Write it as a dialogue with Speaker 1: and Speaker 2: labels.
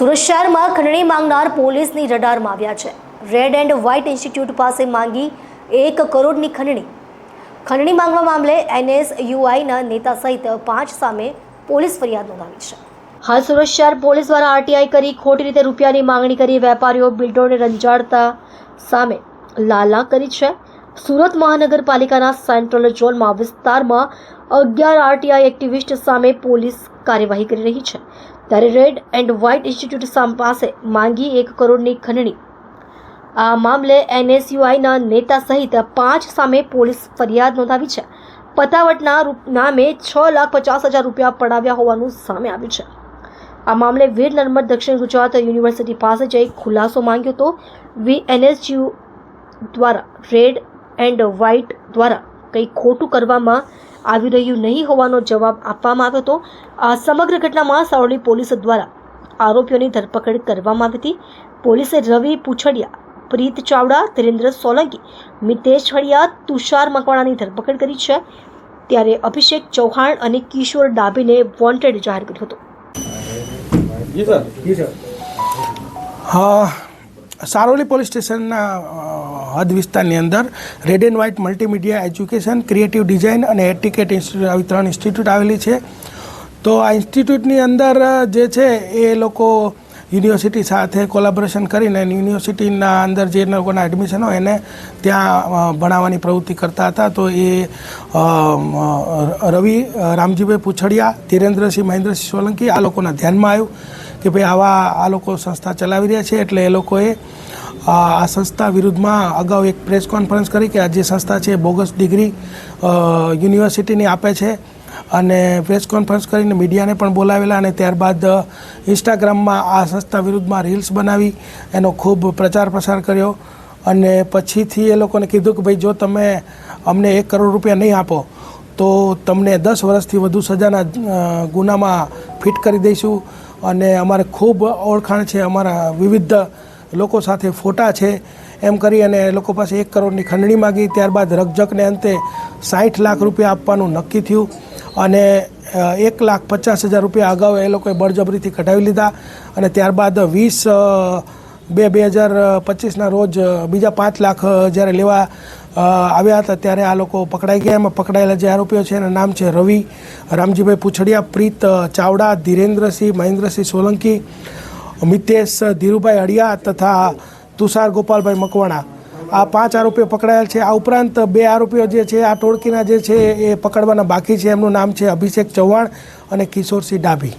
Speaker 1: સુરત શહેરમાં ખંડણી માંગનાર પોલીસની રડારમાં આવ્યા છે. રેડ એન્ડ વ્હાઇટ ઇન્સ્ટિટ્યૂટ પાસે માંગી એક કરોડની ખંડણી. ખંડણી માંગવા મામલે એનએસયુઆઈના નેતા સહિત પાંચ સામે પોલીસ ફરિયાદ નોંધાવી છે. હાલ સુરત શહેર પોલીસ દ્વારા આરટીઆઈ કરી ખોટી રીતે રૂપિયાની માંગણી કરી વેપારીઓ, બિલ્ડરોને રંજાડતા સામે લાલા કરી છે. સુરત મહાનગરપાલિકાના સેન્ટ્રલ ઝોનમાં વિસ્તારમાં અગિયાર આરટીઆઈ એક્ટિવિસ્ટ સામે પોલીસ કાર્યવાહી કરી રહી છે. ત્યારે રેડ એન્ડ વ્હાઇટ ઇન્સ્ટિટ્યૂટ પાસે માંગી એક કરોડની ખંડણી. આ મામલે એનએસયુઆઈના નેતા સહિત પાંચ સામે પોલીસ ફરિયાદ નોંધાવી છે. પતાવટના નામે છ લાખ પચાસ હજાર રૂપિયા પડાવ્યા હોવાનું સામે આવ્યું છે. આ મામલે વીર નર્મદ દક્ષિણ ગુજરાત યુનિવર્સિટી પાસે જઈ ખુલાસો માંગ્યો હતો વી એનએસયુ દ્વારા, રેડ એન્ડ વ્હાઇટ દ્વારા કંઈ ખોટું કરવામાં આવી રહ્યું નહીં હોવાનો જવાબ આપવામાં આવ્યો હતો. આ સમગ્ર ઘટનામાં સારોલી પોલીસ દ્વારા આરોપીઓની ધરપકડ કરવામાં આવી હતી. પોલીસે રવિ પૂછડિયા પ્રીત ચાવડા ધીરેન્દ્ર સોલંકી મિતેશ હળિયા તુષાર મકવાણાની ધરપકડ કરી છે. ત્યારે અભિષેક ચૌહાણ અને કિશોર ડાભીને વોન્ટેડ જાહેર કર્યો હતો.
Speaker 2: જી સર
Speaker 3: જી સર.
Speaker 4: હા સારોલી પોલીસ સ્ટેશનના હદ વિસ્તારની અંદર red and white multimedia education creative design અને એટિકેટ ઇન્સ્ટિટ્યૂટ આવી ત્રણ ઇન્સ્ટિટ્યૂટ આવેલી છે. તો આ ઇન્સ્ટિટ્યૂટની અંદર જે છે એ લોકો યુનિવર્સિટી સાથે કોલાબોરેશન કરીને યુનિવર્સિટીના અંદર જે લોકોના એડમિશન હોય એને ત્યાં ભણાવવાની પ્રવૃત્તિ કરતા હતા. તો એ રવિ રામજીભાઈ પૂછડિયા, ધીરેન્દ્રસિંહ મહેન્દ્રસિંહ સોલંકી આ લોકોના ધ્યાનમાં આવ્યું કે ભાઈ આવા, આ લોકો સંસ્થા ચલાવી રહ્યા છે એટલે એ લોકોએ આ સંસ્થા વિરુદ્ધમાં અગાઉ એક પ્રેસ કોન્ફરન્સ કરી કે આ જે સંસ્થા છે બોગસ ડિગ્રી યુનિવર્સિટીની આપે છે. અને પ્રેસ કોન્ફરન્સ કરીને મીડિયાને પણ બોલાવેલા અને ત્યારબાદ ઇન્સ્ટાગ્રામમાં આ સંસ્થા વિરુદ્ધમાં રીલ્સ બનાવી, એનો ખૂબ પ્રચાર પ્રસાર કર્યો. અને પછીથી એ લોકોને કીધું કે, ભાઈ, જો તમે અમને એક કરોડ રૂપિયા નહીં આપો, તો તમને દસ વર્ષથી વધુ સજાના ગુનામાં ફિટ કરી દઈશું. અને અમારે ખૂબ ઓળખાણ છે, અમારા વિવિધ લોકો સાથે ફોટા છે, એમ કરી અને એ લોકો પાસે એક કરોડની ખંડણી માગી. ત્યારબાદ રકઝકને અંતે સાઠ લાખ રૂપિયા આપવાનું નક્કી થયું. અને એક લાખ પચાસ હજાર રૂપિયા અગાઉ એ લોકોએ બળજબરીથી કઢાવી લીધા અને ત્યારબાદ વીસ બે બે હજાર પચીસના રોજ બીજા પાંચ લાખ જ્યારે લેવા આવ્યા હતા ત્યારે આ લોકો પકડાઈ ગયા. એમાં પકડાયેલા જે આરોપીઓ છે એના નામ છે રવિ, રામજીભાઈ પૂછડિયા, પ્રીત ચાવડા, ધીરેન્દ્રસિંહ, મહેન્દ્રસિંહ સોલંકી, મિતેશ ધીરુભાઈ અડિયા તથા તુષાર ગોપાલભાઈ મકવાણા. આ પાંચ આરોપીઓ પકડાયેલ છે. આ ઉપરાંત બે આરોપીઓ જે છે, આ ટોળકીના જે છે, એ પકડવાના બાકી છે. એમનું નામ છે અભિષેક ચૌહાણ અને કિશોરસિંહ ડાભી.